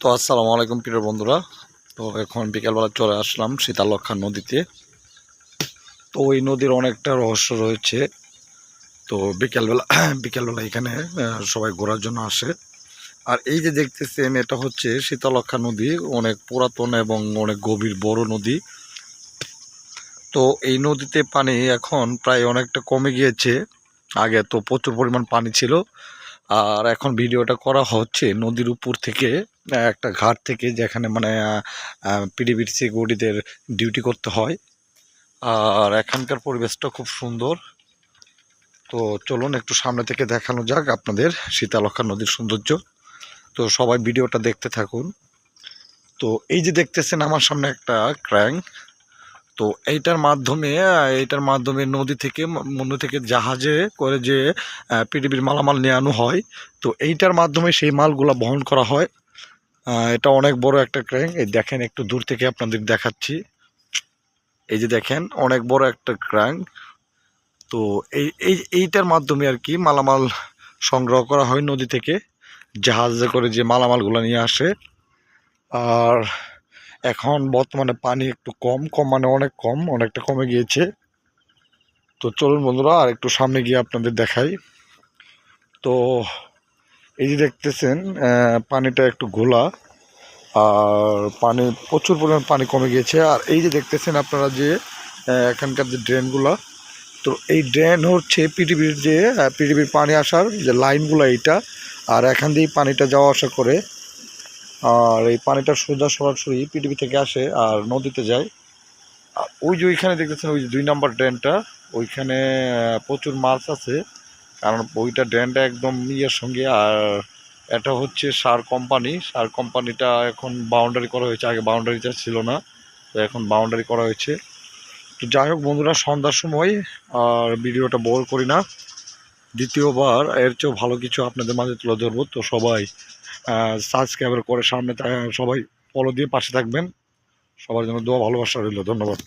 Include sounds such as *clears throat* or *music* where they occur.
তো আসসালামু আলাইকুম, প্রিয় বন্ধুরা। তো এখন বিকেলবেলা চলে আসলাম শীতালক্ষা নদীতে। তো ওই নদীর অনেকটা রহস্য রয়েছে। তো বিকেলবেলা *clears throat* বিকেলবেলা এখানে সবাই ঘোরার জন্য আসে। আর এই যে দেখতেছেন, এটা হচ্ছে শীতলক্ষা নদী। অনেক পুরাতন এবং অনেক গভীর বড় নদী। তো এই নদীতে পানি এখন প্রায় অনেকটা কমে গিয়েছে। আগে তো প্রচুর পরিমাণ পানি ছিল। আর এখন ভিডিওটা করা হচ্ছে নদীর উপর থেকে। একটা ঘাট থেকে যেখানে মানে পিডিবির সিকিউরিটিদের ডিউটি করতে হয়। আর এখানকার পরিবেশটা খুব সুন্দর। তো চলুন একটু সামনে থেকে দেখানো যাক আপনাদের শীতালক্ষা নদীর সৌন্দর্য। তো সবাই ভিডিওটা দেখতে থাকুন। তো এই যে দেখতেছেন আমার সামনে একটা ক্র্যাং তো এইটার মাধ্যমে এইটার মাধ্যমে নদী থেকে ম- নদী থেকে জাহাজে করে যে পৃথিবীর মালামাল নিয়ে আনো হয়। তো এইটার মাধ্যমে সেই মালগুলা বহন করা হয়। এটা অনেক বড় একটা ক্র্যাং এই দেখেন, একটু দূর থেকে আপনাদের দেখাচ্ছি। এই যে দেখেন, অনেক বড় একটা ক্র্যাং তো এই এই, এইটার মাধ্যমে আর কি মালামাল সংগ্রহ করা হয় নদী থেকে, জাহাজে করে যে মালামালগুলো নিয়ে আসে। আর এখন বর্তমানে পানি একটু কম কম মানে অনেক কম, অনেকটা কমে গিয়েছে। তো চলুন বন্ধুরা আর একটু সামনে গিয়ে আপনাদের দেখাই। তো এই যে দেখতেছেন পানিটা একটু ঘোলা, আর পানি, প্রচুর পরিমাণ পানি কমে গিয়েছে। আর এই যে দেখতেছেন আপনারা যে এখানকার যে ড্রেনগুলো, তো এই ড্রেন হচ্ছে পৃথিবীর যে পৃথিবীর পানি আসার যে লাইনগুলো এইটা, আর এখান দিয়েই পানিটা যাওয়া আসা করে। আর এই পানিটা সোজা সরাসরি পৃথিবী থেকে আসে আর নদীতে যায়। আর ওই যে ওইখানে দেখতেছেন, ওই যে দুই নম্বর ড্রেনটা, ওইখানে প্রচুর মাছ আছে। কারণ ওইটা ড্রেনটা একদম ইয়ের সঙ্গে, আর এটা হচ্ছে সার কোম্পানি। সার কোম্পানিটা এখন বাউন্ডারি করা হয়েছে, আগে বাউন্ডারিটা ছিল না, তো এখন বাউন্ডারি করা হয়েছে। তো যাই হোক বন্ধুরা, সন্ধ্যার সময়, আর ভিডিওটা বোর করি না। দ্বিতীয়বার, এর চেয়েও ভালো কিছু আপনাদের মাঝে তুলে ধরবো। তো সবাই সাবস্ক্রাইবার করে সামনে সবাই ফলো দিয়ে পাশে থাকবেন। সবার জন্য দোয়া, ভালোবাসা রইল। ধন্যবাদ।